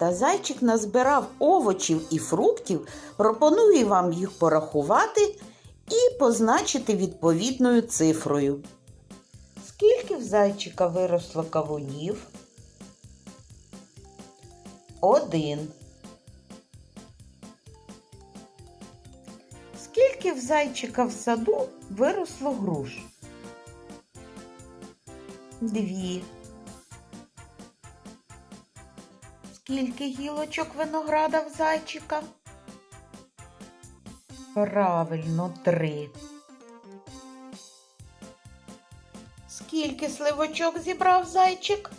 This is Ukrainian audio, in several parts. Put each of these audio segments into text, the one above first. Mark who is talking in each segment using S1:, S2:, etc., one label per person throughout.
S1: Малята зайчик назбирав овочів і фруктів, пропонує вам їх порахувати і позначити відповідною цифрою. Скільки в зайчика виросло кавунів? Один. Скільки в зайчика в саду виросло груш? Дві. Скільки гілочок винограда в зайчика? Правильно, три. Скільки сливочок зібрав зайчик?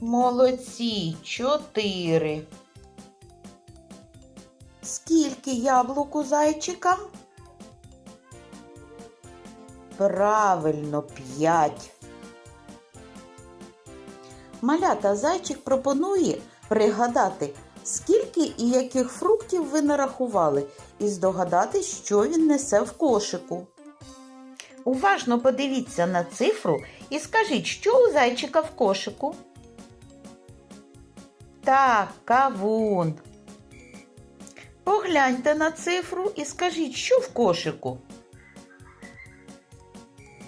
S1: Молодці, чотири. Скільки яблук у зайчика? Правильно, п'ять. Малята зайчик пропонує пригадати, скільки і яких фруктів ви нарахували, і здогадати, що він несе в кошику. Уважно подивіться на цифру і скажіть, що у зайчика в кошику. Так, кавун. Погляньте на цифру і скажіть, що в кошику.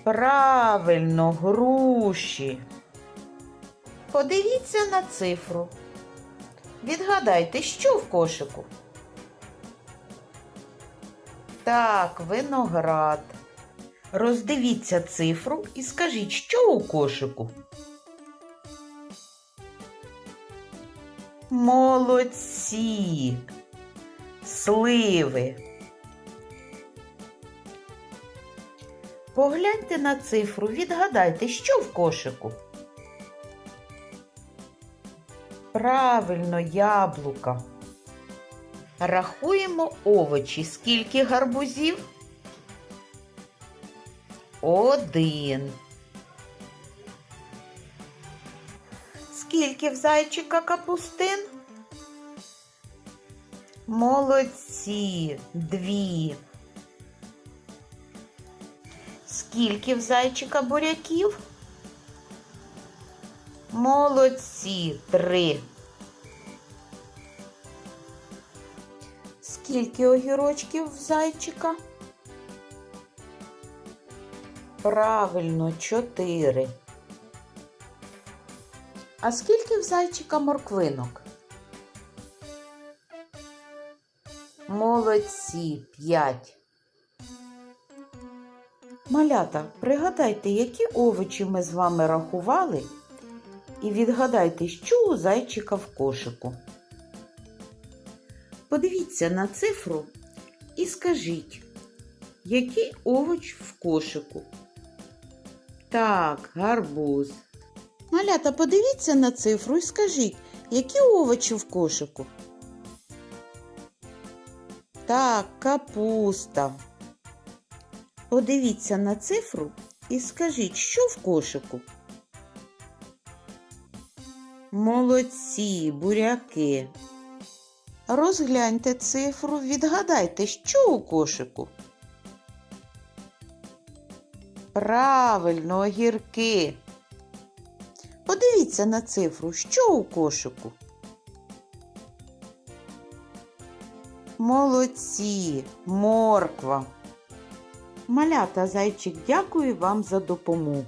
S1: Правильно, груші. Подивіться на цифру. Відгадайте, що в кошику. Так, виноград. Роздивіться цифру і скажіть, що у кошику. Молодці. Сливи. Погляньте на цифру, відгадайте, що в кошику. Правильно, яблука. Рахуємо овочі. Скільки гарбузів? Один. Скільки в зайчика капустин? Молодці. Дві. Скільки в зайчика буряків? Молодці. Три. Скільки огірочків в зайчика? Правильно, чотири. А скільки в зайчика морквинок? Молодці, п'ять. Малята, пригадайте, які овочі ми з вами рахували, і відгадайте, що у зайчика в кошику. Подивіться на цифру і скажіть, який овоч в кошику? Так, гарбуз. Малята, подивіться на цифру і скажіть, які овочі в кошику? Так, капуста. Подивіться на цифру і скажіть, що в кошику? Молодці, буряки. Розгляньте цифру, відгадайте, що у кошику. Правильно, огірки. Подивіться на цифру, що у кошику. Молодці, морква. Малята зайчик, дякую вам за допомогу.